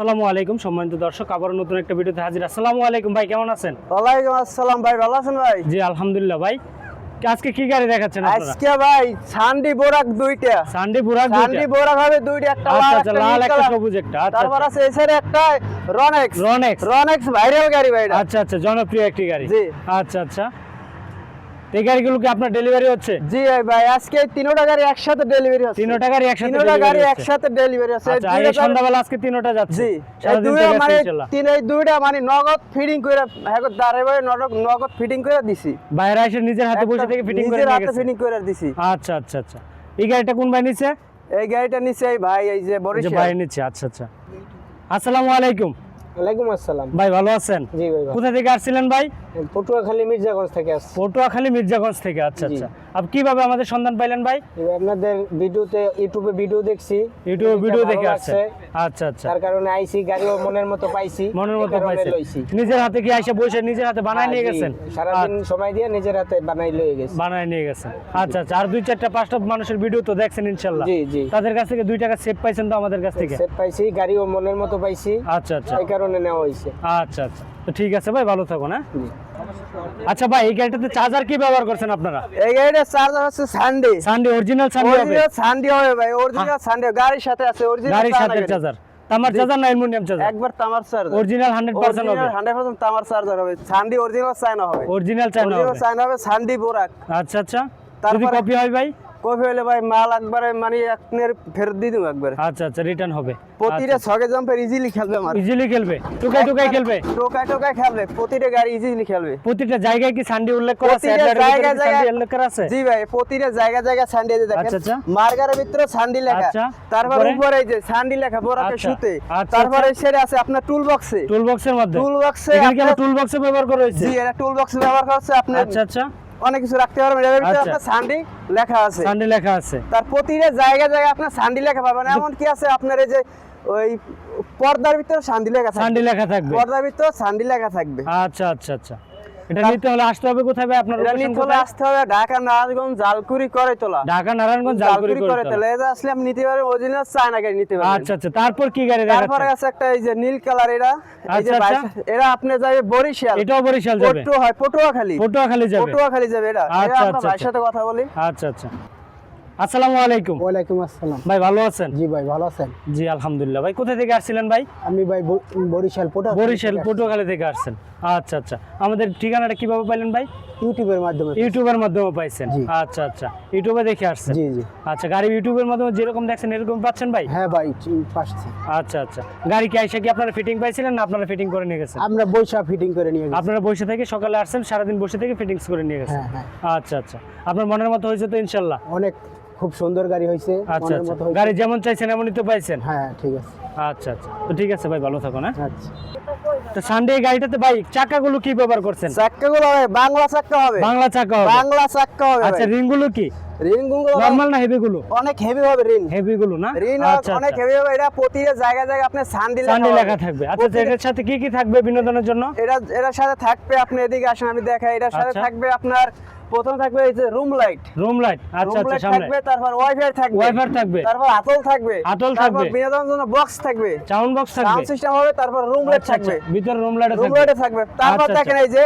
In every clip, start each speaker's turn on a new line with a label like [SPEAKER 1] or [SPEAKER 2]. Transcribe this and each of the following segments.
[SPEAKER 1] আসসালামু আলাইকুম সম্মানিত দর্শক আবার নতুন একটা ভিডিওতে হাজির। আসসালামু আলাইকুম ভাই কেমন আছেন?
[SPEAKER 2] ওয়ালাইকুম আসসালাম ভাই ভালো আছেন ভাই?
[SPEAKER 1] জি আলহামদুলিল্লাহ ভাই। আজকে কি গাড়ি দেখাচ্ছেন আপনারা?
[SPEAKER 2] আজকে ভাই সান্ডি বোরাক দুইটা।
[SPEAKER 1] সানডে বুরাক
[SPEAKER 2] সান্ডি বোরাক হবে দুইটা একটা
[SPEAKER 1] আচ্ছা
[SPEAKER 2] লাল
[SPEAKER 1] আচ্ছা
[SPEAKER 2] একটা
[SPEAKER 1] লাল
[SPEAKER 2] নীল
[SPEAKER 1] একটা সবুজ একটা আচ্ছা
[SPEAKER 2] তারপর আছে এসের একটা রনেক্স
[SPEAKER 1] রনেক্স
[SPEAKER 2] রনেক্স ভাইরাল গাড়ি ভাই।
[SPEAKER 1] আচ্ছা আচ্ছা জনপ্রিয় একটি গাড়ি।
[SPEAKER 2] জি।
[SPEAKER 1] আচ্ছা আচ্ছা। এই গাড়িগুলো কি আপনার ডেলিভারি হচ্ছে?
[SPEAKER 2] জি ভাই আজকে তিনোটা গাড়ি একসাথে ডেলিভারি হচ্ছে।
[SPEAKER 1] তিনোটা গাড়ি একসাথে
[SPEAKER 2] তিনোটা গাড়ি একসাথে ডেলিভারি এই
[SPEAKER 1] আচ্ছা এই সন্ধ্যাবেলা আজকে তিনোটা যাচ্ছে।
[SPEAKER 2] জি এই দুইটা মানে তিন এই দুইটা মানে নগদ ফিটিং করে হ্যাঁ ভাই নগদ নগদ ফিটিং করে দিছি।
[SPEAKER 1] বাইরে এসে নিজের হাতে বসে থেকে ফিটিং করে
[SPEAKER 2] নিজের হাতে ফিটিং করে দিছি।
[SPEAKER 1] আচ্ছা আচ্ছা আচ্ছা। এই গাড়িটা কোন ভাই নিচ্ছে
[SPEAKER 2] এই গাড়িটা নিচে এই ভাই এই যে
[SPEAKER 1] যে
[SPEAKER 2] বরিশাল।
[SPEAKER 1] ভাই নিচ্ছে আচ্ছা আচ্ছা। আসসালামু আলাইকুম।
[SPEAKER 2] ওয়ালাইকুম আসসালাম।
[SPEAKER 1] ভাই ভালো আছেন?
[SPEAKER 2] জি ভাই
[SPEAKER 1] কোথা থেকে আসছিলেন ভাই?
[SPEAKER 2] পটুয়াখালী মির্জাগঞ্জ থেকে আসছি।
[SPEAKER 1] পটুয়াখালী মির্জাগঞ্জ থেকে আচ্ছা আচ্ছা। আপনি কীভাবে আমাদের সন্ধান পাইলেন ভাই?
[SPEAKER 2] আপনাদের ভিডিওতে ইউটিউবে ভিডিও দেখছি।
[SPEAKER 1] ইউটিউবে ভিডিও দেখে
[SPEAKER 2] লাগছে।
[SPEAKER 1] আচ্ছা আচ্ছা।
[SPEAKER 2] তার কারণে আইসি গাড়িও মনের মতো পাইছি।
[SPEAKER 1] মনের মতো
[SPEAKER 2] কারণে
[SPEAKER 1] নিজের হাতে কি আইসা বসে নিজের হাতে নিয়ে
[SPEAKER 2] হ্যাঁ, জি,
[SPEAKER 1] গেছেন?
[SPEAKER 2] সময় দিয়ে নিজের হাতে বানাই লয়ে
[SPEAKER 1] নিয়ে গেছেন। আচ্ছা আচ্ছা। আর দুই চারটা পাঁচটা মানুষের ভিডিও তো দেখছেন ইনশাল্লাহ।
[SPEAKER 2] জি জি।
[SPEAKER 1] তাদের কাছ থেকে দুই টাকা সেভ পাইছেন তো আমাদের কাছ থেকে?
[SPEAKER 2] সেট পাইছি গাড়িও মনের মতো পাইছি।
[SPEAKER 1] আচ্ছা আচ্ছা।
[SPEAKER 2] কারণে নেওয়া হয়েছে।
[SPEAKER 1] আচ্ছা আচ্ছা। তো ঠিক আছে ভাই ভালো থাকুন হ্যাঁ। আচ্ছা ভাই এই গাড়িটাতে চার্জার কি ব্যবহার করছেন আপনারা?
[SPEAKER 2] এই গাড়িটার চার্জার হচ্ছে সানডে
[SPEAKER 1] সানডে অরিজিনাল সানডে হবে।
[SPEAKER 2] অরিজিনাল সানডে হবে ভাই অরিজিনাল সানডে গাড়ির সাথে আছে অরিজিনাল
[SPEAKER 1] গাড়ির সাথে চার্জার তামার চার্জার না অ্যালুমিনিয়াম চার্জার
[SPEAKER 2] একবার তামার চার্জার
[SPEAKER 1] অরিজিনাল হান্ড্রেড পার্সেন্ট হবে।
[SPEAKER 2] হান্ড্রেড পার্সেন্ট তামার চার্জার হবে। সানডে অরিজিনাল চায়না হবে।
[SPEAKER 1] অরিজিনাল চায়না
[SPEAKER 2] অরিজিনাল
[SPEAKER 1] হবে।
[SPEAKER 2] চায়না হবে সানডে বোরাক
[SPEAKER 1] আচ্ছা আচ্ছা।
[SPEAKER 2] তারপরে-
[SPEAKER 1] কপি হয় ভাই?
[SPEAKER 2] কফি হলে ভাই মাল একবারে মানে আপনার ফেরত দিয়ে দেবো একবারে।
[SPEAKER 1] আচ্ছা আচ্ছা রিটার্ন হবে।
[SPEAKER 2] প্রতিটা ছকে জাম্পের ইজিলি খেলবে আমার।
[SPEAKER 1] ইজিলি খেলবে? টুকাই টুকাই খেলবে?
[SPEAKER 2] টোকায় টোকায় খেলবে। প্রতিটা গাড়ি ইজিলি খেলবে।
[SPEAKER 1] প্রতিটা জায়গায় কি সানডে উল্লেখ করা আছে?
[SPEAKER 2] প্রতিটা জায়গায়
[SPEAKER 1] উল্লেখ করা আছে?
[SPEAKER 2] জি ভাই প্রতিটা জায়গা জায়গা সান্ডি আছে দেখেন।
[SPEAKER 1] আচ্ছা, আচ্ছা।
[SPEAKER 2] মার্গারের ভিতরে সান্ডি লেখা।
[SPEAKER 1] আচ্ছা,
[SPEAKER 2] তারপর
[SPEAKER 1] উপরে?
[SPEAKER 2] এই যে সান্ডি লেখা
[SPEAKER 1] আচ্ছা,
[SPEAKER 2] সুতে। তারপরে সেটা আছে আপনার টুল বক্সে
[SPEAKER 1] টুল বক্সের মধ্যে?
[SPEAKER 2] টুল বক্সে
[SPEAKER 1] এখানে কি টুল বক্সে ব্যবহার করা হয়েছে?
[SPEAKER 2] জি এটা টুল বক্স ব্যবহার করছে আপনি
[SPEAKER 1] আচ্ছা আচ্ছা।
[SPEAKER 2] অনেক কিছু রাখতে পারবেন। এর ভিতরে
[SPEAKER 1] আচ্ছা।
[SPEAKER 2] আপনার সান্ডি লেখা আছে।
[SPEAKER 1] সান্ডি লেখা আছে।
[SPEAKER 2] তার প্রতিটা জায়গা জায়গা আপনার সান্ডি লেখা পাবেন। এমন কি আছে আপনার এই যে ওই পর্দার ভিতরে সান্ডি লেখা থাকবে।
[SPEAKER 1] সান্ডি লেখা থাকবে।
[SPEAKER 2] পর্দার ভিতরে সান্ডি লেখা থাকবে।
[SPEAKER 1] আচ্ছা আচ্ছা আচ্ছা। এটা নিতে হলে আসতে হবে কোথায় ভাই? আপনার
[SPEAKER 2] এটা নিতে হলে আসতে হবে ঢাকা নারায়ণগঞ্জ জালকুড়ি করে তোলা
[SPEAKER 1] ঢাকা নারায়ণগঞ্জ জালকুড়ি
[SPEAKER 2] করে তোলা এটা আসলে আপনি নিতে পারবেন অরিজিনাল চায়না গাড়ি নিতে পারবেন।
[SPEAKER 1] আচ্ছা আচ্ছা। তারপর কি গাড়ি
[SPEAKER 2] তারপরে
[SPEAKER 1] তারপর
[SPEAKER 2] আছে একটা এই যে নীল কালার এটা এই যে
[SPEAKER 1] আচ্ছা, আচ্ছা।
[SPEAKER 2] এরা আপনি যাবে বরিশাল।
[SPEAKER 1] এটাও বরিশাল যাবে?
[SPEAKER 2] পটুয়া হয় পটুয়াখালী।
[SPEAKER 1] পটুয়াখালী যাবে?
[SPEAKER 2] পটুয়াখালী যাবে এটা।
[SPEAKER 1] আচ্ছা, আচ্ছা,
[SPEAKER 2] ভাইয়ের
[SPEAKER 1] আচ্ছা।
[SPEAKER 2] সাথে কথা বলি।
[SPEAKER 1] আচ্ছা আচ্ছা। আসসালামু আলাইকুম।
[SPEAKER 3] ওয়ালাইকুম আসসালাম।
[SPEAKER 1] ভাই ভালো আছেন?
[SPEAKER 3] জি ভাই ভালো আছেন?
[SPEAKER 1] জি আলহামদুলিল্লাহ। ভাই কোথা থেকে আসছিলেন ভাই?
[SPEAKER 3] আমি ভাই বরিশাল পোটা
[SPEAKER 1] বরিশাল পটুয়াখালী থেকে আসছেন। আচ্ছা আচ্ছা। আমাদের ঠিকানাটা কীভাবে পাইলেন ভাই?
[SPEAKER 3] ইউটিউবের মাধ্যমে
[SPEAKER 1] ইউটিউবের মাধ্যমে পাইছেন। আচ্ছা আচ্ছা। ইউটিউবে দেখে আসছেন?
[SPEAKER 3] জি জি।
[SPEAKER 1] আচ্ছা গাড়ি ইউটিউবের মাধ্যমে যেরকম দেখছেন এরকম পাচ্ছেন ভাই?
[SPEAKER 3] হ্যাঁ ভাই পাচ্ছি।
[SPEAKER 1] আচ্ছা আচ্ছা। গাড়ি কি আইসা কি আপনারা ফিটিং পাইছিলেন না আপনারা ফিটিং করে নিয়ে গেছেন?
[SPEAKER 3] আমরা বৈশা ফিটিং করে নিয়ে গেছি।
[SPEAKER 1] আপনারা বসে থেকে সকালে আসছেন সারাদিন বসে থেকে ফিটিংস করে নিয়ে গেছেন।
[SPEAKER 3] হ্যাঁ হ্যাঁ।
[SPEAKER 1] আচ্ছা আচ্ছা। আপনার মনের মতো হয়েছে তো ইনশাল্লাহ?
[SPEAKER 3] অনেক। খুব সুন্দর গাড়ি হয়েছে
[SPEAKER 1] আচ্ছা আচ্ছা। গাড়ি যেমন চাইছেন এমনই তো পাইছেন?
[SPEAKER 3] হ্যাঁ ঠিক আছে।
[SPEAKER 1] আচ্ছা আচ্ছা। তো ঠিক আছে ভাই ভালো থাকুন হ্যাঁ?
[SPEAKER 3] আচ্ছা।
[SPEAKER 1] তো সানডে গাড়িটাতে ভাই চাকাগুলো কি ব্যবহার করছেন?
[SPEAKER 2] চাক্কাগুলো হবে বাংলা চাক্কা হবে।
[SPEAKER 1] বাংলা চাকা হবে।
[SPEAKER 2] বাংলা চাক্কা হবে
[SPEAKER 1] আচ্ছা রিংগুলো কি?
[SPEAKER 2] রিং
[SPEAKER 1] নরমাল না হেভি গুলো
[SPEAKER 2] অনেক হেভি হবে রিং।
[SPEAKER 1] হেভি গুলো না?
[SPEAKER 2] রিং অনেক হেভি হবে। এটা প্রতিটা জায়গায় জায়গায় আপনি সান্ডি
[SPEAKER 1] সানডে লেখা থাকবে। আচ্ছা আচ্ছা, এটার সাথে কি কি থাকবে বিনোদনের জন্য?
[SPEAKER 2] এটা এটার সাথে থাকবে আপনি এদিকে আসেন আমি দেখাই। এটার সাথে
[SPEAKER 1] আচ্ছা।
[SPEAKER 2] থাকবে আপনার প্রথম থাকবে এই যে রুম লাইট
[SPEAKER 1] রুম লাইট আচ্ছা আচ্ছা সামনে।
[SPEAKER 2] থাকবে তারপর ওয়াইফাই থাকবে।
[SPEAKER 1] ওয়াইফার থাকবে।
[SPEAKER 2] তারপর আতল থাকবে।
[SPEAKER 1] আতল থাকবে।
[SPEAKER 2] বিনোদনের জন্য বক্স থাকবে।
[SPEAKER 1] সাউন্ড বক্স থাকবে।
[SPEAKER 2] সাউন্ড সিস্টেম হবে তারপর রুম লাইট
[SPEAKER 1] আচ্ছা আচ্ছা।
[SPEAKER 2] থাকবে।
[SPEAKER 1] ভিতরে রুম লাইট
[SPEAKER 2] রুম
[SPEAKER 1] থাকবে।
[SPEAKER 2] লাইটে থাকবে। তারপর
[SPEAKER 1] আচ্ছা,
[SPEAKER 2] দেখেন এই যে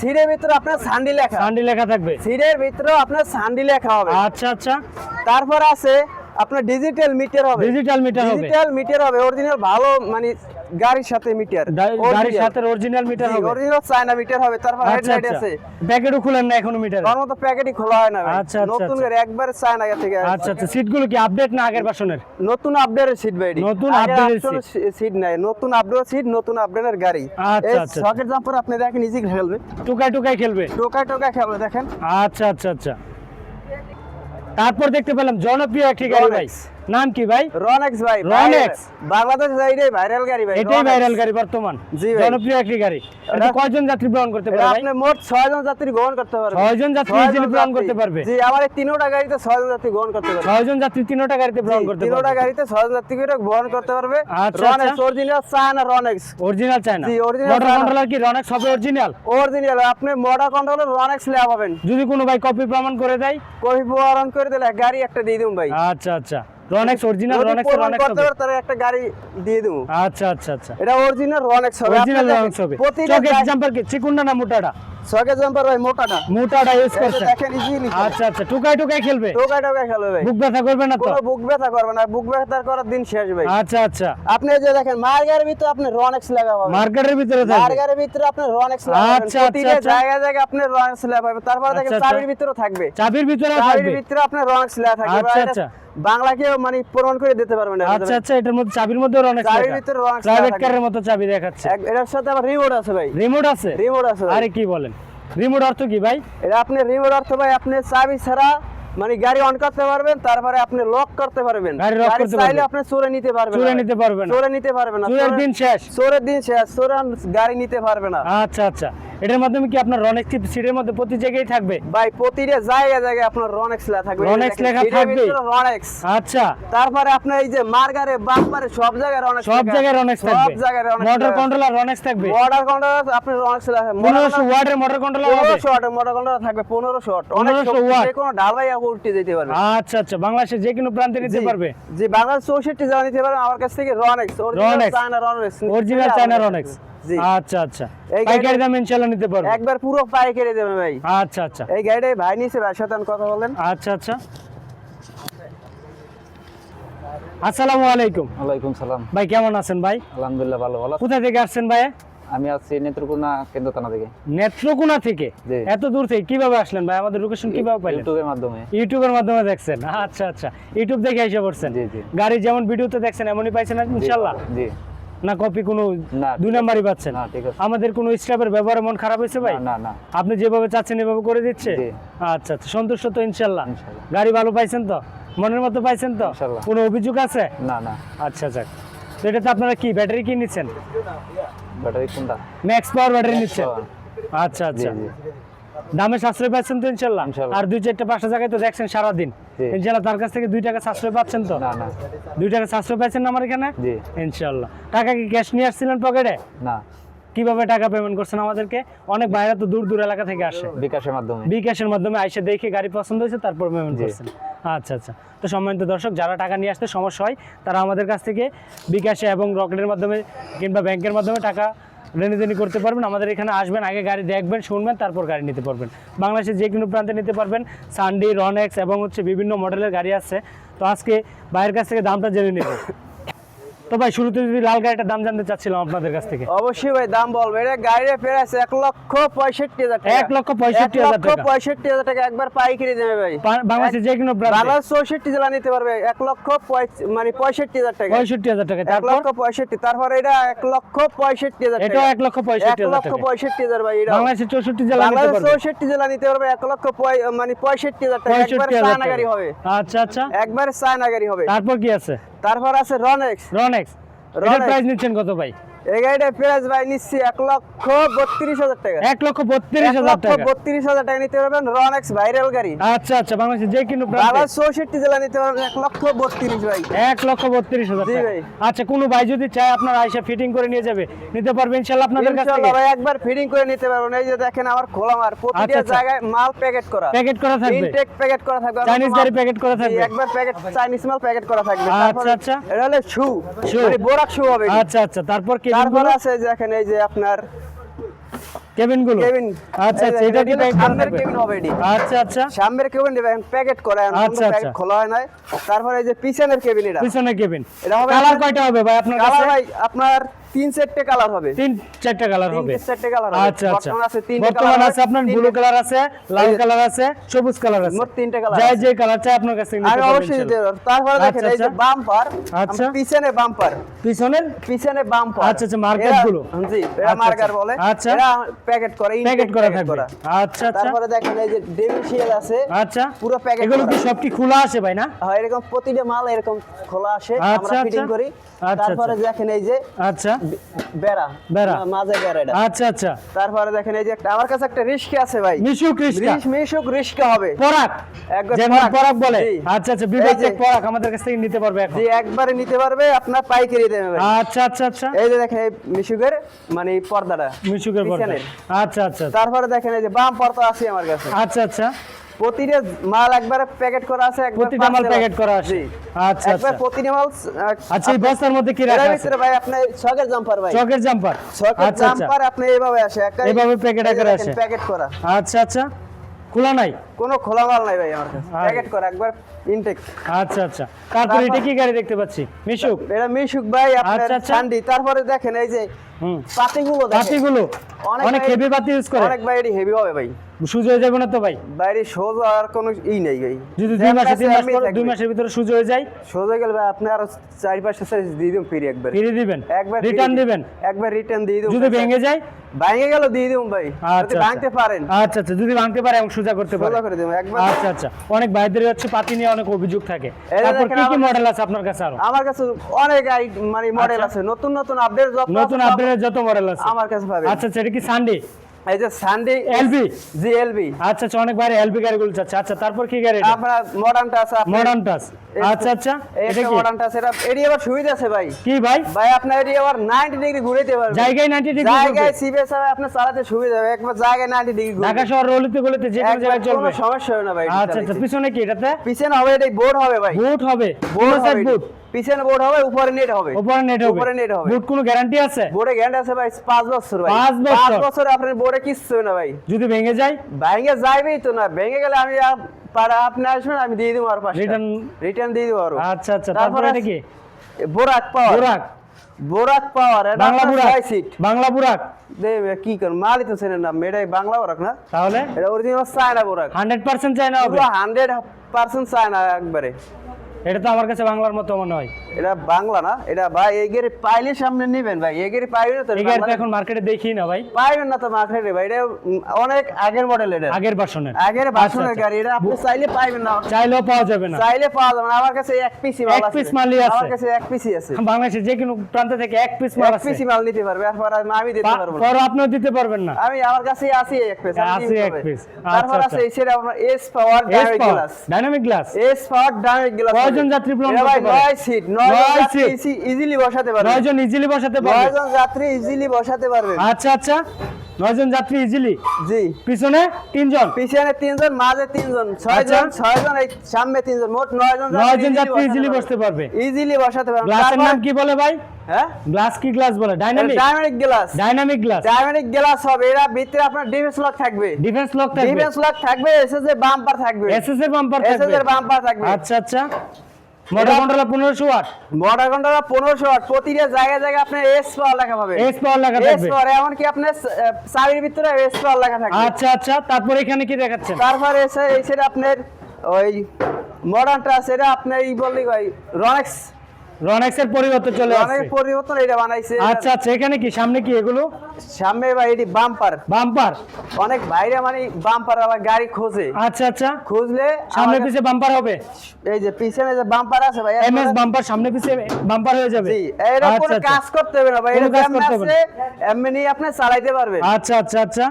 [SPEAKER 2] সিটের ভিতরে আপনার সান্ডি লেখা।
[SPEAKER 1] সানডে লেখা থাকবে।
[SPEAKER 2] সিটের ভিতরে আপনার সান্ডি লেখা হবে।
[SPEAKER 1] আচ্ছা আচ্ছা।
[SPEAKER 2] তারপর আছে আপনার ডিজিটাল মিটার হবে।
[SPEAKER 1] ডিজিটাল মিটার হবে।
[SPEAKER 2] ডিজিটাল মিটার হবে। অরিজিনাল ভালো মানে গাড়ির সাথে মিটার।
[SPEAKER 1] গাড়ির সাথে অরিজিনাল মিটার হবে।
[SPEAKER 2] অরিজিনাল চায়না মিটার হবে তারপর
[SPEAKER 1] আচ্ছা
[SPEAKER 2] হেডলাইট
[SPEAKER 1] আচ্ছা।
[SPEAKER 2] আছে।
[SPEAKER 1] প্যাকেটও খুলেন না এখনও মিটার?
[SPEAKER 2] তার মতো প্যাকেটই খোলা হয় না
[SPEAKER 1] আচ্ছা, আচ্ছা,
[SPEAKER 2] নতুন
[SPEAKER 1] আচ্ছা।
[SPEAKER 2] গাড়ি একবার চায়না থেকে
[SPEAKER 1] আচ্ছা আচ্ছা। সিটগুলো কি আপডেট না আগের
[SPEAKER 2] নতুন আপডেটের সিট ভাই
[SPEAKER 1] নতুন
[SPEAKER 2] আসলে সিট নাই। নতুন আপডেট সিট নতুন আপডেটের গাড়ি।
[SPEAKER 1] আচ্ছা,
[SPEAKER 2] এই
[SPEAKER 1] আচ্ছা,
[SPEAKER 2] জাম্পার আপনি দেখেন ইজি খেলবে।
[SPEAKER 1] টুকাই টুকাই খেলবে?
[SPEAKER 2] টোকা টোকা খেলবে দেখেন।
[SPEAKER 1] আচ্ছা আচ্ছা আচ্ছা। তারপর দেখতে পেলাম জনপ্রিয় একটি গাড়ি ভাই। নাম কি ভাই?
[SPEAKER 2] রনেক্স ভাই
[SPEAKER 1] রনেক্স।
[SPEAKER 2] বাংলাদেশ এইটাই ভাইরাল গাড়ি ভাই
[SPEAKER 1] এটাই ভাইরাল গাড়ি বর্তমান। জনপ্রিয় একটি গাড়ি। এটা কয়জন যাত্রী গ্রহণ করতে
[SPEAKER 2] এটা
[SPEAKER 1] পারে ভাই?
[SPEAKER 2] আপনি মোট জন যাত্রী গ্রহণ করতে পারবে।
[SPEAKER 1] যাত্রী গ্রহণ করতে পারবে।
[SPEAKER 2] জি আমার এই তিনোটা গাড়িতে জন যাত্রী গ্রহণ করতে পারবে।
[SPEAKER 1] যাত্রী তিনোটা গাড়িতে গ্রহণ করতে
[SPEAKER 2] তিনোটা
[SPEAKER 1] পারবে।
[SPEAKER 2] গাড়িতে জন যাত্রী করে গ্রহণ করতে পারবে।
[SPEAKER 1] আচ্ছা,
[SPEAKER 2] Ronex. Original China Ronex
[SPEAKER 1] original China
[SPEAKER 2] জি, original
[SPEAKER 1] মোটর কন্ট্রোলার কি রনেক্স হবে অরিজিনাল
[SPEAKER 2] অরিজিনাল আপনি মোডা কন্ট্রোলের রনেক্স লেয়া পাবেন।
[SPEAKER 1] যদি কোনো ভাই কপি প্রমাণ করে দেয়?
[SPEAKER 2] কপি প্রমাণ করে দিলে গাড়ি একটা দিয়ে দিন ভাই।
[SPEAKER 1] আচ্ছা আচ্ছা। রনেক্স অরিজিনাল রনেক্স রনেক্স
[SPEAKER 2] করতে পারে তার একটা গাড়ি দিয়ে দেবো।
[SPEAKER 1] আচ্ছা আচ্ছা আচ্ছা।
[SPEAKER 2] এটা অরিজিনাল রনেক্স হবে।
[SPEAKER 1] অরিজিনাল রনেক্স হবে।
[SPEAKER 2] প্রতিটা
[SPEAKER 1] জাম্পার কি? চিকুনটা না মোটাটা?
[SPEAKER 2] ছকে জাম্পার ভাই মোটাটা
[SPEAKER 1] মোটাটা ইউজ করছেন
[SPEAKER 2] দেখেন ইজিলি
[SPEAKER 1] আচ্ছা আচ্ছা টুকাই টুকাই খেলবে?
[SPEAKER 2] টোকাই টোকাই খেলবে ভাই।
[SPEAKER 1] বুক ব্যথা করবে না তো?
[SPEAKER 2] বুক ব্যথা করবে না বুক ব্যথা করার দিন শেষ ভাই।
[SPEAKER 1] আচ্ছা আচ্ছা।
[SPEAKER 2] আপনি যে দেখেন মার্গারের ভিতরে আপনি রনেক্স লাগা
[SPEAKER 1] মার্কেটের ভিতরে থাকবে?
[SPEAKER 2] মার্গারের ভিতরে আপনি রনেক্স লাগাবেন।
[SPEAKER 1] আচ্ছা, আচ্ছা।
[SPEAKER 2] জায়গায় জায়গায় আপনি রনেক্স লাগাবেন। তারপর দেখেন
[SPEAKER 1] আচ্ছা, আচ্ছা।
[SPEAKER 2] চাবির ভিতরে থাকবে।
[SPEAKER 1] চাবির ভিতরে
[SPEAKER 2] চাবির ভিতরে আপনার রনেক্স লাগা থাকবে।
[SPEAKER 1] আচ্ছা, আচ্ছা।
[SPEAKER 2] বাংলাকেও মানে প্রমাণ করে দিতে পারবেন না
[SPEAKER 1] আচ্ছা আচ্ছা এটার মধ্যে চাবির মধ্যে অনেক
[SPEAKER 2] চাবির ভিতরে রনেক্স
[SPEAKER 1] প্রাইভেট কারের মতো চাবি দেখাচ্ছে।
[SPEAKER 2] এটার সাথে আবার রিমোট আছে ভাই।
[SPEAKER 1] রিমোট আছে?
[SPEAKER 2] রিমোট আছে
[SPEAKER 1] আরে কি বলেন? রিমোট অর্থ কি ভাই?
[SPEAKER 2] এটা আপনি রিমোট অর্থ ভাই আপনি চাবি ছাড়া মানে গাড়ি অন করতে পারবেন তারপরে আপনি লক করতে পারবেন।
[SPEAKER 1] গাড়ি
[SPEAKER 2] চাইলে আপনি চোরে নিতে পারবেন
[SPEAKER 1] চুরে নিতে পারবেন
[SPEAKER 2] চোরে নিতে পারবেন না।
[SPEAKER 1] চুরের দিন শেষ।
[SPEAKER 2] চোরের দিন শেষ। চোরে গাড়ি নিতে পারবে না।
[SPEAKER 1] আচ্ছা আচ্ছা। এটার মাধ্যমে কি আপনার রনেক্স কি সিটের মধ্যে প্রতি জায়গায় থাকবে?
[SPEAKER 2] ভাই প্রতিটা জায়গায় জায়গায় আপনার রনেক্স লেখা থাকবে।
[SPEAKER 1] Ronex লেখা থাকবে?
[SPEAKER 2] রনেক্স
[SPEAKER 1] আচ্ছা।
[SPEAKER 2] তারপরে আপনার এই যে মার্গারে বাম্পারে সব জায়গায় রনেক্স
[SPEAKER 1] সব জায়গায় রনেক্স থাকবে।
[SPEAKER 2] সব জায়গায় রনেক্স
[SPEAKER 1] মোটর কন্ট্রোলার রনেক্স থাকবে?
[SPEAKER 2] মোটর কন্ট্রোলার আপনি রনেক্স লেখা।
[SPEAKER 1] পনেরোশো ওয়াটের মোটর কন্ট্রোলার হবে।
[SPEAKER 2] পনেরোশো ওয়াট মোটর কন্ট্রোলার থাকবে পনেরোশো ওয়াট অনেক
[SPEAKER 1] 1500 watt।
[SPEAKER 2] যে কোনো ঢাল ভাই উল্টে যেতে পারবে।
[SPEAKER 1] আচ্ছা আচ্ছা বাংলাদেশে যে কোনো প্রান্তে নিতে পারবে?
[SPEAKER 2] যে বাংলাদেশ চৌষট্টি জায়গা নিতে পারবে আমার কাছ থেকে Ronex
[SPEAKER 1] Ronex।
[SPEAKER 2] China Ronex
[SPEAKER 1] original China Ronex আচ্ছা আচ্ছা।
[SPEAKER 2] এই
[SPEAKER 1] পাইকারি
[SPEAKER 2] গাড়ি-
[SPEAKER 1] দাম ইনশাআল্লাহ নিতে পারবে।
[SPEAKER 2] একবার পুরো পাইকারি দেবে ভাই।
[SPEAKER 1] আচ্ছা আচ্ছা।
[SPEAKER 2] এই ভাই নিয়েছে ভাইয়ের সাথে আমি কথা বলেন।
[SPEAKER 1] আচ্ছা আচ্ছা। আসসালামু আলাইকুম।
[SPEAKER 4] ওয়ালাইকুম সালাম।
[SPEAKER 1] ভাই কেমন আছেন ভাই?
[SPEAKER 4] আলহামদুলিল্লাহ ভালো। ভালো আছি।
[SPEAKER 1] কোথা থেকে আসছেন ভাই
[SPEAKER 4] আমি আছি নেত্রকোনা কেন্দ্র থানা থেকে।
[SPEAKER 1] নেত্রকোনা থেকে? এত দূর থেকে কীভাবে আসলেন ভাই? আমাদের লোকেশন কীভাবে পাইলেন?
[SPEAKER 4] ইউটিউবের মাধ্যমে।
[SPEAKER 1] ইউটিউবের মাধ্যমে দেখছেন। আচ্ছা আচ্ছা। ইউটিউব দেখে এসে পড়ছেন।
[SPEAKER 4] জি, জি।
[SPEAKER 1] গাড়ি যেমন ভিডিওতে দেখছেন এমনই পাইছেন
[SPEAKER 4] জি,
[SPEAKER 1] ইনশাল্লাহ
[SPEAKER 4] জি।
[SPEAKER 1] না কপি কোনো দুই নাম্বারই পাচ্ছেন? আমাদের কোনো স্টাফের ব্যবহারে মন খারাপ হয়েছে ভাই?
[SPEAKER 4] না না
[SPEAKER 1] আপনি যেভাবে চাচ্ছেন এভাবে করে দিচ্ছে? আচ্ছা আচ্ছা সন্তুষ্ট তো ইনশাল্লাহ। গাড়ি ভালো পাইছেন তো? মনের মতো পাইছেন তো? কোনো অভিযোগ আছে?
[SPEAKER 4] না না।
[SPEAKER 1] আচ্ছা আচ্ছা। তো এটাতে আপনারা কি ব্যাটারি কি নিচ্ছেন?
[SPEAKER 4] ব্যাটারি কোনটা?
[SPEAKER 1] ম্যাক্স পাওয়ার ব্যাটারি নিচ্ছেন। আচ্ছা আচ্ছা। দামে সাশ্রয় পাচ্ছেন তো ইনশাল্লাহ। আর দুই চারটা পাঁচটা জায়গায় তো দেখছেন সারাদিন। ইনশাল্লাহ তার কাছ থেকে দুই টাকা সাশ্রয় পাচ্ছেন তো?
[SPEAKER 4] না না।
[SPEAKER 1] দুই টাকা সাশ্রয় পাচ্ছেন না আমার এখানে? ইনশাল্লাহ। টাকা কি ক্যাশ নিয়ে আসছিলেন পকেটে
[SPEAKER 4] না।
[SPEAKER 1] কীভাবে টাকা পেমেন্ট করছেন আমাদেরকে? অনেক বাইরে তো দূর দূর এলাকা থেকে আসে।
[SPEAKER 4] বিকাশের মাধ্যমে।
[SPEAKER 1] বিকাশের মাধ্যমে আইসে দেখে গাড়ি পছন্দ হয়েছে তারপর পেমেন্ট। করছেন। আচ্ছা আচ্ছা। তো সম্মানিত দর্শক যারা টাকা নিয়ে আসতে সমস্যা হয় তারা আমাদের কাছ থেকে বিকাশে এবং রকেটের মাধ্যমে কিংবা ব্যাংকের মাধ্যমে টাকা লেনদেন করতে পারবেন। আমাদের এখানে আসবেন আগে গাড়ি দেখবেন শুনবেন তারপর গাড়ি নিতে পারবেন। বাংলাদেশে যে কোনো প্রান্তে নিতে পারবেন। সানডি রনেক্স এবং হচ্ছে বিভিন্ন মডেলের গাড়ি আছে। তো আজকে বাইরের কাছ থেকে দামটা জেনে নেব। তো ভাই শুরুতে যদি লাল গাড়িটার দাম জানতে চাচ্ছিলাম আপনাদের কাছ থেকে।
[SPEAKER 2] অবশ্যই ভাই দাম বলব। এটা গাড়ির প্রাইস এক লক্ষ পঁয়ষট্টি হাজার টাকা।
[SPEAKER 1] এক লক্ষ পঁয়ষট্টি হাজার টাকা।
[SPEAKER 2] পঁয়ষট্টি হাজার টাকা একবার পাইকারি দেবে ভাই।
[SPEAKER 1] বাংলাদেশে যে কোনো
[SPEAKER 2] বাংলাদেশ চৌষট্টি জেলা নিতে পারবে। এক লক্ষ মানে পঁয়ষট্টি হাজার টাকা।
[SPEAKER 1] পঁয়ষট্টি হাজার টাকা।
[SPEAKER 2] এক
[SPEAKER 1] তারপর?
[SPEAKER 2] লক্ষ পঁয়ষট্টি। তারপর এটা এক লক্ষ পঁয়ষট্টি হাজার টাকা।
[SPEAKER 1] এক লক্ষ পঁয়ষট্টি
[SPEAKER 2] এক লক্ষ পঁয়ষট্টি হাজার ভাই এটা
[SPEAKER 1] বাংলাদেশের চৌষট্টি জেলা নিতে
[SPEAKER 2] বাংলাদেশ চৌষট্টি জেলা নিতে পারবে। এক লক্ষ মানে পঁয়ষট্টি হাজার টাকা। একবার গাড়ি হবে।
[SPEAKER 1] আচ্ছা আচ্ছা।
[SPEAKER 2] একবারে চায়না হবে।
[SPEAKER 1] তারপর কি আছে?
[SPEAKER 2] তারপর আছে রনেক্স
[SPEAKER 1] রনেক্স। প্রাইস নিচ্ছেন কত ভাই?
[SPEAKER 2] এই গাড়িটার প্রাইস ভাই নিচ্ছি এক লক্ষ বত্রিশ হাজার টাকা।
[SPEAKER 1] এক লক্ষ বত্রিশ হাজার টাকা।
[SPEAKER 2] বত্রিশ হাজার টাকা নিতে পারবেন রনেক্স ভাইরাল গাড়ি।
[SPEAKER 1] আচ্ছা আচ্ছা বাংলাদেশে যে কোনো প্রান্তে।
[SPEAKER 2] চৌষট্টি জেলা নিতে পারবেন এক লক্ষ বত্রিশ ভাই।
[SPEAKER 1] এক লক্ষ বত্রিশ হাজার
[SPEAKER 2] জি ভাই।
[SPEAKER 1] আচ্ছা কোনো ভাই যদি চায় আপনার আইসা ফিটিং করে নিয়ে যাবে। নিতে পারবে ইনশাল্লাহ আপনাদের কাছ
[SPEAKER 2] ভাই একবার ফিটিং করে নিতে পারবেন। এই যে দেখেন আমার খোলা মার প্রতিটা। জায়গায় মাল প্যাকেট করা।
[SPEAKER 1] প্যাকেট করা থাকবে।
[SPEAKER 2] ইনটেক প্যাকেট করা থাকবে।
[SPEAKER 1] চাইনিজ গাড়ি প্যাকেট করা থাকবে।
[SPEAKER 2] একবার প্যাকেট চাইনিজ মাল প্যাকেট করা থাকবে।
[SPEAKER 1] আচ্ছা, আচ্ছা।
[SPEAKER 2] এটা হলো শু। মানে বোরাক শু হবে।
[SPEAKER 1] আচ্ছা আচ্ছা। তারপর
[SPEAKER 2] তারপর
[SPEAKER 1] আছে
[SPEAKER 2] আছে দেখেন এই যে আপনার
[SPEAKER 1] কেবিন। গুলো
[SPEAKER 2] কেবিন
[SPEAKER 1] আচ্ছা আচ্ছা এটা কি
[SPEAKER 2] সামনের কেবিন হবে এটি।
[SPEAKER 1] আচ্ছা আচ্ছা।
[SPEAKER 2] সামনের কেবিন দিবেন প্যাকেট করা এখন
[SPEAKER 1] আচ্ছা, আচ্ছা।
[SPEAKER 2] খোলা হয় না তারপরে এই যে পিছনের কেবিন এটা।
[SPEAKER 1] পিছনের কেবিন।
[SPEAKER 2] এটা হবে
[SPEAKER 1] কালার কয়টা হবে ভাই আপনার
[SPEAKER 2] কালার ভাই আপনার তিন সেটে কালার হবে।
[SPEAKER 1] তিন চারটা কালার হবে।
[SPEAKER 2] চারটে কালার
[SPEAKER 1] আচ্ছা আচ্ছা।
[SPEAKER 2] আছে তিনটে
[SPEAKER 1] বর্তমান
[SPEAKER 2] কালার
[SPEAKER 1] আছে আপনার ব্লু কালার আছে লাল কালার আছে সবুজ কালার আছে।
[SPEAKER 2] মোট তিনটে কালার
[SPEAKER 1] যাই যে কালার চাই আপনার কাছে
[SPEAKER 2] আমি অবশ্যই দিতে
[SPEAKER 1] ইনশাআল্লাহ।
[SPEAKER 2] তারপরে দেখেন
[SPEAKER 1] আচ্ছা,
[SPEAKER 2] এই যে
[SPEAKER 1] আচ্ছা।
[SPEAKER 2] বাম্পার
[SPEAKER 1] আচ্ছা।
[SPEAKER 2] পিছনে বাম্পার
[SPEAKER 1] পিছনের?
[SPEAKER 2] পিছনে বাম্পার
[SPEAKER 1] আচ্ছা, আচ্ছা, marker গুলো।
[SPEAKER 2] জি এটা
[SPEAKER 1] আচ্ছা,
[SPEAKER 2] মার্কার
[SPEAKER 1] আচ্ছা।
[SPEAKER 2] বলে।
[SPEAKER 1] আচ্ছা।
[SPEAKER 2] এটা প্যাকেট করে
[SPEAKER 1] প্যাকেট করা থাকবে। আচ্ছা আচ্ছা।
[SPEAKER 2] তারপরে দেখেন এই যে ডেমিশিয়াল আছে
[SPEAKER 1] আচ্ছা।
[SPEAKER 2] পুরো প্যাকেট
[SPEAKER 1] এগুলো কি সব কি খোলা আছে ভাই না?
[SPEAKER 2] হয় এরকম প্রতিটা মাল এরকম খোলা আসে
[SPEAKER 1] আচ্ছা,
[SPEAKER 2] আমরা ফিটিং। করি। তারপরে। দেখেন এই যে
[SPEAKER 1] আচ্ছা।
[SPEAKER 2] বেড়া
[SPEAKER 1] বেড়া।
[SPEAKER 2] মাঝে বেড়া এটা।
[SPEAKER 1] আচ্ছা আচ্ছা।
[SPEAKER 2] তারপরে দেখেন এই যে একটা আমার কাছে একটা রিস্কা আছে ভাই।
[SPEAKER 1] মিশু কৃষ্ণা
[SPEAKER 2] মিশুক রিস্কা হবে।
[SPEAKER 1] পরাক। যেমন পরাক। বলে। আচ্ছা আচ্ছা বিবেক
[SPEAKER 2] যে-
[SPEAKER 1] পরাক আমাদের কাছ থেকে নিতে পারবে এখন।
[SPEAKER 2] যে একবারে নিতে পারবে আপনার পাইকারি দেবে ভাই।
[SPEAKER 1] আচ্ছা আচ্ছা আচ্ছা।
[SPEAKER 2] এই যে দেখেন এই মিশুকের মানে পর্দাটা।
[SPEAKER 1] মিশুকের পর্দা। আচ্ছা আচ্ছা।
[SPEAKER 2] তারপরে দেখেন এই যে বাম পর্দা আছে আমার কাছে।
[SPEAKER 1] আচ্ছা আচ্ছা।
[SPEAKER 2] প্রতিটা মাল একবারে প্যাকেট করা আছে একবার
[SPEAKER 1] প্রতিটা মাল প্যাকেট করা আছে। আচ্ছা
[SPEAKER 2] একবার
[SPEAKER 1] আচ্ছা।
[SPEAKER 2] প্রতিটা মাল
[SPEAKER 1] আচ্ছা এই বস্তার মধ্যে কি রাখা আছে?
[SPEAKER 2] ভাই আপনার ছকের জাম্পার ভাই।
[SPEAKER 1] শকের জাম্পার।
[SPEAKER 2] ছকের
[SPEAKER 1] আচ্ছা আচ্ছা।
[SPEAKER 2] জাম্পার আপনি এইভাবে আসে একটা
[SPEAKER 1] এইভাবে প্যাকেট আকারে আসে।
[SPEAKER 2] প্যাকেট করা।
[SPEAKER 1] আচ্ছা আচ্ছা। খোলা নাই?
[SPEAKER 2] কোনো খোলা মাল নাই ভাই আমার কাছে। প্যাকেট করা একবার ইনটেক
[SPEAKER 1] আচ্ছা আচ্ছা। তারপর এটা কি গাড়ি দেখতে পাচ্ছি। মিশুক?
[SPEAKER 2] এটা মিশুক ভাই আপনার
[SPEAKER 1] আচ্ছা, আচ্ছা।
[SPEAKER 2] তারপরে দেখেন এই যে পাতিগুলো
[SPEAKER 1] বাতিগুলো
[SPEAKER 2] অনেক
[SPEAKER 1] হেভি বাতি ইউজ করে।
[SPEAKER 2] অনেক ভাই এটি হেভি হবে ভাই।
[SPEAKER 1] সুজ হয়ে যাবে না তো ভাই?
[SPEAKER 2] বাইরে সোজা আর কোনো ই নেই ভাই।
[SPEAKER 1] যদি দুই মাসে তিন মাস পর- দুই মাসের ভিতরে সুজ হয়ে যায়?
[SPEAKER 2] সোজা গেলে ভাই আপনি আরও চারি পাঁচটা সাইজ দিয়ে দিন ফ্রি একবার।
[SPEAKER 1] ফিরে দিবেন?
[SPEAKER 2] একবার
[SPEAKER 1] রিটার্ন দিবেন?
[SPEAKER 2] একবার রিটার্ন দিয়ে দিন
[SPEAKER 1] যদি ভেঙে যায়?
[SPEAKER 2] ভেঙে গেল দিয়ে দিন ভাই। যদি
[SPEAKER 1] আচ্ছা
[SPEAKER 2] ভাঙতে পারেন।
[SPEAKER 1] আচ্ছা আচ্ছা। যদি ভাঙতে পারে এবং সোজা করতে পারে।
[SPEAKER 2] করে দেবো একবার
[SPEAKER 1] আচ্ছা আচ্ছা। অনেক বাইদের হচ্ছে পাতি নিয়ে অনেক অভিযোগ থাকে। তারপর কি কি মডেল আছে আপনার কাছে আরও?
[SPEAKER 2] আমার কাছে অনেক মানে মডেল
[SPEAKER 1] আচ্ছা।
[SPEAKER 2] আছে। নতুন নতুন আপডেট যত
[SPEAKER 1] নতুন
[SPEAKER 2] আপডেট
[SPEAKER 1] আপডেটের যত মডেল আছে।
[SPEAKER 2] আমার কাছে পাবে
[SPEAKER 1] আচ্ছা সেটা এটা কি সানডে
[SPEAKER 2] এই যে সানডে
[SPEAKER 1] এলবি
[SPEAKER 2] জি এলবি
[SPEAKER 1] আচ্ছা আচ্ছা অনেক বাইরে এলবি গাড়িগুলো চাচ্ছে। আচ্ছা তারপর কি গাড়ি
[SPEAKER 2] আপনার মডার্নটা আছে। আপনার
[SPEAKER 1] মডার্ন
[SPEAKER 2] টাস
[SPEAKER 1] আচ্ছা আচ্ছা এটা কি?
[SPEAKER 2] আছে এটা এটি আবার সুবিধা আছে ভাই।
[SPEAKER 1] কি ভাই?
[SPEAKER 2] ভাই আপনার এটি আবার 90 ডিগ্রি পারবে।
[SPEAKER 1] জায়গায় 90 ডিগ্রি
[SPEAKER 2] জায়গায় আপনার চালাতে সুবিধা হবে। একবার জায়গায় 90 ডিগ্রি ঘুরবে।
[SPEAKER 1] ঢাকা শহর রলিতে গলিতে যে কোনো জায়গায় চলবে।
[SPEAKER 2] কোনো সমস্যা হবে না ভাই
[SPEAKER 1] আচ্ছা আচ্ছা পিছনে কি এটাতে?
[SPEAKER 2] পিছনে হবে এটাই বোর্ড হবে ভাই।
[SPEAKER 1] বুট হবে।
[SPEAKER 2] বোর্ড
[SPEAKER 1] সাইড
[SPEAKER 2] হবে পিছনে বোর্ড হবে উপরে নেট হবে।
[SPEAKER 1] উপরে নেট হবে।
[SPEAKER 2] উপরে net হবে।
[SPEAKER 1] বুট কোনো গ্যারান্টি আছে?
[SPEAKER 2] বোর্ডে গ্যারান্টি আছে ভাই 5 বছর ভাই।
[SPEAKER 1] পাঁচ বছর?
[SPEAKER 2] পাঁচ বছর আপনার বোর্ডে কিচ্ছু না ভাই।
[SPEAKER 1] যদি ভেঙে যায়?
[SPEAKER 2] ভেঙে যাইবেই তো না। ভেঙে গেলে আমি আর- আপনি আসবেন আমি দিয়ে দিব আর
[SPEAKER 1] রিটার্ন
[SPEAKER 2] রিটার্ন দিয়ে দিব আরও।
[SPEAKER 1] আচ্ছা আচ্ছা তারপরে এটা কি?
[SPEAKER 2] বোরাক পাওয়ার
[SPEAKER 1] বোরাক
[SPEAKER 2] বোরাক পাওয়ার
[SPEAKER 1] বাংলা বুরাক বাংলা বোরাক
[SPEAKER 2] কি কর মালই তো চেনেন না মেডাই বাংলা বোরাক না?
[SPEAKER 1] তাহলে?
[SPEAKER 2] এটা অরিজিনাল চায়না বোরাক
[SPEAKER 1] হান্ড্রেড পার্সেন্ট চায়না হবে।
[SPEAKER 2] পুরো হান্ড্রেড পার্সেন্ট চায়না একবারে।
[SPEAKER 1] এটা তো আমার কাছে বাংলার মতো মনে হয়।
[SPEAKER 2] এটা বাংলা না এটা ভাই এই গেরে পাইলে সামনে নেবেন ভাই এই গেরে পাইবেন না তো
[SPEAKER 1] এই তো এখন মার্কেটে দেখি না ভাই।
[SPEAKER 2] পাইবেন না তো মার্কেটে ভাই এটা অনেক আগের মডেল এটা।
[SPEAKER 1] আগের বাসনের
[SPEAKER 2] আগের বাসনের গাড়ি এটা আপনি চাইলে পাইবেন না।
[SPEAKER 1] চাইলেও পাওয়া যাবে না।
[SPEAKER 2] চাইলে পাওয়া যাবে না আমার কাছে এক পিসি মাল আছে।
[SPEAKER 1] এক piece মালই আছে।
[SPEAKER 2] আমার কাছে এক পিসি আছে।
[SPEAKER 1] বাংলাদেশে যে কোনো প্রান্ত থেকে এক পিস মাল আছে।
[SPEAKER 2] এক পিসি মাল নিতে পারবে আর আমি দিতে পারব না।
[SPEAKER 1] পর আপনিও দিতে পারবেন না।
[SPEAKER 2] আমি আমার কাছে আছে এক পিস
[SPEAKER 1] আছে এক পিস
[SPEAKER 2] তারপর
[SPEAKER 1] আচ্ছা,
[SPEAKER 2] আছে এই সেটা আপনার S power
[SPEAKER 1] power
[SPEAKER 2] glass
[SPEAKER 1] dynamic glass
[SPEAKER 2] S power direct glass
[SPEAKER 1] কয়জন যাত্রী ভ্রমণ করতে পারে?
[SPEAKER 2] নয় সিট নয়
[SPEAKER 1] সিট
[SPEAKER 2] ইজিলি বসাতে পারবে।
[SPEAKER 1] নয়জন ইজিলি বসাতে পারবে।
[SPEAKER 2] নয়জন যাত্রী ইজিলি বসাতে পারবে।
[SPEAKER 1] আচ্ছা আচ্ছা। নয়জন যাত্রী ইজিলি
[SPEAKER 2] জি।
[SPEAKER 1] পিছনে তিনজন।
[SPEAKER 2] পিছনে তিনজন মাঝে তিনজন ছয়জন
[SPEAKER 1] আচ্ছা।
[SPEAKER 2] ছয়জন এই সামনে তিনজন মোট নয়জন
[SPEAKER 1] নয়জন যাত্রী ইজিলি বসতে পারবে।
[SPEAKER 2] ইজিলি বসাতে পারবে।
[SPEAKER 1] গ্লাসের নাম কি বলে ভাই?
[SPEAKER 2] হ্যাঁ?
[SPEAKER 1] গ্লাস কি গ্লাস বলে? Dynamic
[SPEAKER 2] dynamic glass
[SPEAKER 1] dynamic glass
[SPEAKER 2] dynamic glass হবে। এরা ভিতরে আপনার ডিফেন্স লক থাকবে।
[SPEAKER 1] ডিফেন্স লক থাকবে?
[SPEAKER 2] ডিফেন্স লক থাকবে এসএস এর বাম্পার থাকবে।
[SPEAKER 1] এসএস এর বাম্পার
[SPEAKER 2] এসএস
[SPEAKER 1] থাকবে?
[SPEAKER 2] এর বাম্পার থাকবে।
[SPEAKER 1] আচ্ছা আচ্ছা। মোটর কন্ট্রোলার পনেরোশো ওয়াট
[SPEAKER 2] মোটর কন্ট্রোলার 1500 ওয়াট প্রতিটা জায়গায় জায়গায় আপনি এস পাওয়ার লেখা পাবে।
[SPEAKER 1] এস পাওয়ার লেখা
[SPEAKER 2] এস পাওয়ার এমন কি আপনার আহ, চাবির ভিতরে এস পাওয়ার লেখা থাকবে।
[SPEAKER 1] আচ্ছা আচ্ছা। তারপর এখানে কি দেখাচ্ছেন?
[SPEAKER 2] তারপর এসে এই সেটা আপনার ওই মডার্নটা সেটা আপনার ই বললি ভাই রনেক্স
[SPEAKER 1] রনেক্স এর পরিবর্তন চলে আসছে।
[SPEAKER 2] রনেক্স পরিবর্তন এটা বানাইছে।
[SPEAKER 1] আচ্ছা আচ্ছা এখানে কি? সামনে কি এগুলো?
[SPEAKER 2] সামনে ভাই এটি বাম্পার
[SPEAKER 1] বাম্পার
[SPEAKER 2] অনেক ভাইরা মানে বাম্পার ওয়ালা গাড়ি খোঁজে।
[SPEAKER 1] আচ্ছা আচ্ছা।
[SPEAKER 2] খুঁজলে
[SPEAKER 1] সামনে পিছে বাম্পার হবে।
[SPEAKER 2] এই যে পিছনে যে বাম্পার আছে ভাই
[SPEAKER 1] এমএস বাম্পার সামনে পিছে বাম্পার হয়ে যাবে।
[SPEAKER 2] জি এটা
[SPEAKER 1] আচ্ছা আচ্ছা।
[SPEAKER 2] কাজ করতে হবে না ভাই এটা
[SPEAKER 1] কাজ করতে হবে
[SPEAKER 2] এমনি আপনি চালাইতে পারবেন।
[SPEAKER 1] আচ্ছা আচ্ছা আচ্ছা।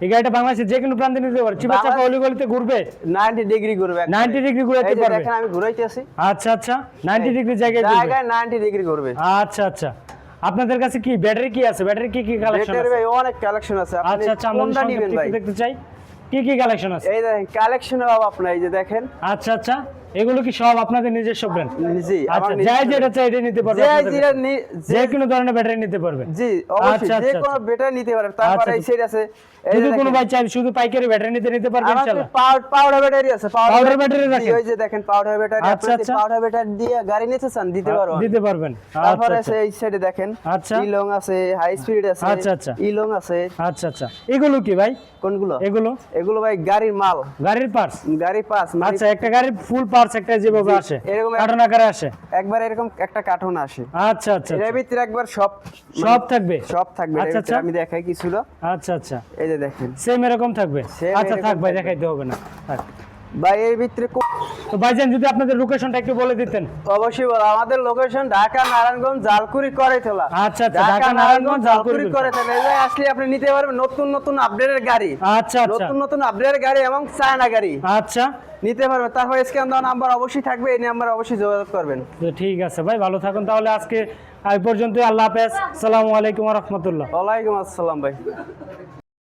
[SPEAKER 1] এই গাড়িটা বাংলাদেশে যে কোনো প্রান্তে নিতে পারে। চিপা চাপা
[SPEAKER 2] বাংলা-
[SPEAKER 1] অলি গলিতে ঘুরবে?
[SPEAKER 2] 90 ডিগ্রি ঘুরবে।
[SPEAKER 1] 90 ডিগ্রি ঘুরাইতে পারবে।
[SPEAKER 2] দেখেন আমি ঘুরাইতেছি
[SPEAKER 1] আচ্ছা আচ্ছা 90 ডিগ্রি জায়গায় ঘুরবে।
[SPEAKER 2] জায়গায় 90 ডিগ্রি ঘুরবে।
[SPEAKER 1] আচ্ছা আচ্ছা। আপনাদের কাছে কি ব্যাটারি কি আছে? ব্যাটারি কি কি কালেকশন আছে?
[SPEAKER 2] ভাই অনেক কালেকশন আছে। আপনি
[SPEAKER 1] আচ্ছা আচ্ছা
[SPEAKER 2] কোনটা নেবেন ভাই?
[SPEAKER 1] দেখতে চাই। কি কি কালেকশন আছে?
[SPEAKER 2] এই দেখেন কালেকশন হবে আপনার এই যে দেখেন।
[SPEAKER 1] আচ্ছা আচ্ছা। এগুলো কি সব আপনাদের নিজস্ব ব্র্যান্ড
[SPEAKER 2] জি
[SPEAKER 1] আচ্ছা যাই যেটা চাই এটা নিতে পারবে
[SPEAKER 2] যে যেটা
[SPEAKER 1] যে কোনো ধরনের ব্যাটারি নিতে পারবে।
[SPEAKER 2] জি অবশ্যই
[SPEAKER 1] আচ্ছা,
[SPEAKER 2] যে
[SPEAKER 1] আচ্ছা,
[SPEAKER 2] কোনো
[SPEAKER 1] আচ্ছা।
[SPEAKER 2] ব্যাটারি নিতে পারবে। তারপরে
[SPEAKER 1] আচ্ছা,
[SPEAKER 2] এই সেট আছে।
[SPEAKER 1] যদি কোনো ভাই চাই শুধু পাইকারি ব্যাটারি নিতে নিতে পারবে ইনশাআল্লাহ
[SPEAKER 2] পাউডার পাউডার ব্যাটারি আছে
[SPEAKER 1] battery
[SPEAKER 2] জি,
[SPEAKER 1] রাখেন?
[SPEAKER 2] ওই যে দেখেন পাউডার ব্যাটারি
[SPEAKER 1] আচ্ছা,
[SPEAKER 2] আপনি
[SPEAKER 1] আচ্ছা।
[SPEAKER 2] পাউডার ব্যাটারি দিয়ে গাড়ি নিতে চান দিতে আমি।
[SPEAKER 1] দিতে পারবেন।
[SPEAKER 2] তারপরে
[SPEAKER 1] আচ্ছা
[SPEAKER 2] আছে এই সাইডে দেখেন
[SPEAKER 1] আচ্ছা।
[SPEAKER 2] ইলং আছে হাই স্পিড আছে
[SPEAKER 1] আচ্ছা, আচ্ছা।
[SPEAKER 2] ইলং আছে।
[SPEAKER 1] আচ্ছা আচ্ছা। এগুলো কি ভাই?
[SPEAKER 2] কোনগুলো?
[SPEAKER 1] এগুলো?
[SPEAKER 2] এগুলো ভাই গাড়ির মাল।
[SPEAKER 1] গাড়ির পার্টস
[SPEAKER 2] গাড়ির পাস মানে
[SPEAKER 1] আচ্ছা একটা গাড়ির ফুল পার্টস একটা যেভাবে আসে
[SPEAKER 2] এরকম
[SPEAKER 1] কার্টুন আকারে আসে
[SPEAKER 2] একবার এরকম একটা কার্টুন আসে
[SPEAKER 1] আচ্ছা আচ্ছা
[SPEAKER 2] এর
[SPEAKER 1] আচ্ছা।
[SPEAKER 2] ভিতরে একবার সব
[SPEAKER 1] সব থাকবে
[SPEAKER 2] সব থাকবে
[SPEAKER 1] আচ্ছা, আচ্ছা।
[SPEAKER 2] আমি দেখাই কি ছিল
[SPEAKER 1] আচ্ছা আচ্ছা
[SPEAKER 2] এই যে দেখেন
[SPEAKER 1] সেম এরকম থাকবে আচ্ছা থাক ভাই
[SPEAKER 2] থাকবে।
[SPEAKER 1] দেখাইতে হবে না থাক।
[SPEAKER 2] ভাই এর ভিতরে
[SPEAKER 1] তো ভাইজান যদি আপনাদের লোকেশনটা একটু বলে দিতেন।
[SPEAKER 2] অবশ্যই বলো আমাদের লোকেশন ঢাকা নারায়ণগঞ্জ জালকুড়ি করাইতলা।
[SPEAKER 1] আচ্ছা, আচ্ছা, ঢাকা, নারায়ণগঞ্জ, জালকুড়ি
[SPEAKER 2] করাইতলা। এই আসলে আপনি নিতে পারবেন নতুন নতুন আপডেটের গাড়ি।
[SPEAKER 1] আচ্ছা আচ্ছা।
[SPEAKER 2] নতুন নতুন আপডেটের গাড়ি এবং চায়না গাড়ি।
[SPEAKER 1] আচ্ছা।
[SPEAKER 2] নিতে পারবেন। তারপর স্ক্যান দেওয়া নাম্বার অবশ্যই থাকবে এই নাম্বার অবশ্যই যোগাযোগ করবেন।
[SPEAKER 1] তো ঠিক আছে ভাই ভালো থাকুন। তাহলে আজকে এই পর্যন্ত আল্লাহ হাফেজ। সালামু আলাইকুম রহমতুল্লাহ।
[SPEAKER 2] ওয়ালাইকুম আসসালাম ভাই।